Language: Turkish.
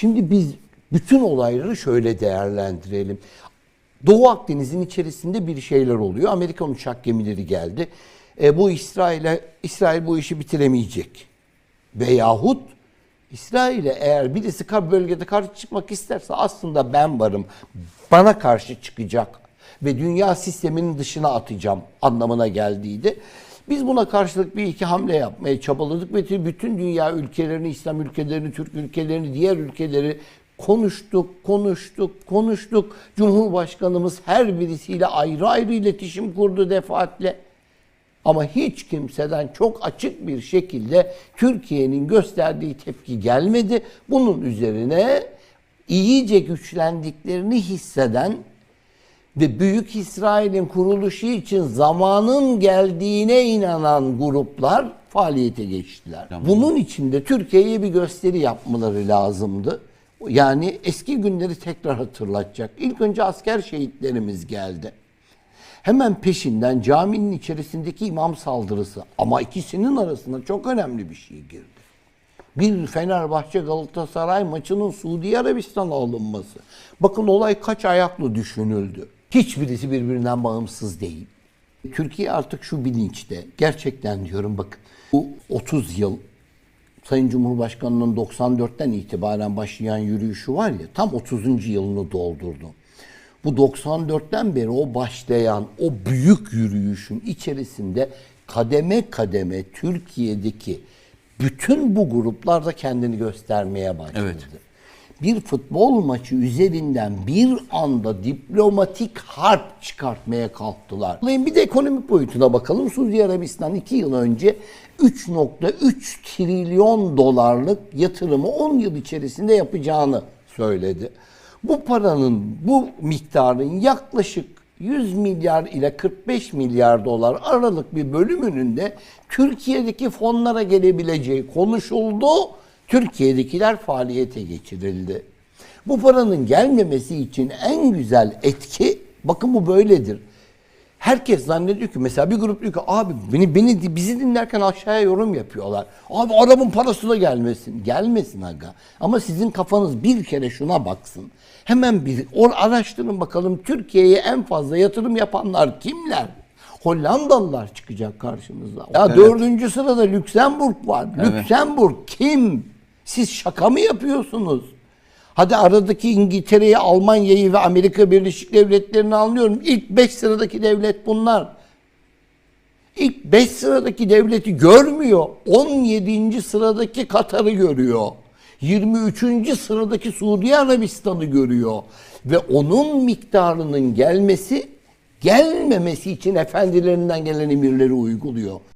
Şimdi biz bütün olayları şöyle değerlendirelim. Doğu Akdeniz'in içerisinde bir şeyler oluyor. Amerikan uçak gemileri geldi. E, bu İsrail'e İsrail bu işi bitiremeyecek. Veyahut İsrail'e eğer birisi bölgede karşı çıkmak isterse aslında ben varım. Bana karşı çıkacak ve dünya sisteminin dışına atacağım anlamına geldiydi. Biz buna karşılık bir iki hamle yapmaya çabaladık ve bütün dünya ülkelerini, İslam ülkelerini, Türk ülkelerini, diğer ülkeleri konuştuk, konuştuk, konuştuk. Cumhurbaşkanımız her birisiyle ayrı ayrı iletişim kurdu defaatle. Ama hiç kimseden çok açık bir şekilde Türkiye'nin gösterdiği tepki gelmedi. Bunun üzerine iyice güçlendiklerini hisseden ve Büyük İsrail'in kuruluşu için zamanın geldiğine inanan gruplar faaliyete geçtiler. Bunun için de Türkiye'ye bir gösteri yapmaları lazımdı. Yani eski günleri tekrar hatırlatacak. İlk önce asker şehitlerimiz geldi. Hemen peşinden caminin içerisindeki imam saldırısı ama ikisinin arasında çok önemli bir şey girdi. Bir Fenerbahçe Galatasaray maçının Suudi Arabistan'a alınması. Bakın olay kaç ayaklı düşünüldü. Hiçbirisi birbirinden bağımsız değil. Türkiye artık şu bilinçte. Gerçekten diyorum bakın bu 30 yıl Sayın Cumhurbaşkanı'nın 94'ten itibaren başlayan yürüyüşü var ya tam 30. yılını doldurdu. Bu 94'ten beri o başlayan o büyük yürüyüşün içerisinde kademe kademe Türkiye'deki bütün bu gruplar da kendini göstermeye başladı. Evet. Bir futbol maçı üzerinden bir anda diplomatik harp çıkartmaya kalktılar. Bir de ekonomik boyutuna bakalım. Suudi Arabistan 2 yıl önce 3.3 trilyon dolarlık yatırımı 10 yıl içerisinde yapacağını söyledi. Bu paranın, bu miktarın yaklaşık 100 milyar ile 45 milyar dolar aralık bir bölümünün de Türkiye'deki fonlara gelebileceği konuşuldu. Türkiye'dekiler faaliyete geçirildi. Bu paranın gelmemesi için en güzel etki, bakın bu böyledir. Herkes zannediyor ki mesela bir grup diyor ki abi beni, beni bizi dinlerken aşağıya yorum yapıyorlar. Abi adamın parası da gelmesin. Gelmesin aga. Ama sizin kafanız bir kere şuna baksın. Hemen bir or araştırın bakalım Türkiye'ye en fazla yatırım yapanlar kimler? Hollandalılar çıkacak karşınıza. Ya Evet. dördüncü sırada Lüksemburg var. Lüksemburg kim? Siz şaka mı yapıyorsunuz? Hadi aradaki İngiltere'yi, Almanya'yı ve Amerika Birleşik Devletleri'ni anlıyorum. İlk 5 sıradaki devlet bunlar. İlk 5 sıradaki devleti görmüyor. 17. sıradaki Katar'ı görüyor. 23. sıradaki Suudi Arabistan'ı görüyor. Ve onun miktarının gelmesi, gelmemesi için efendilerinden gelen emirleri uyguluyor.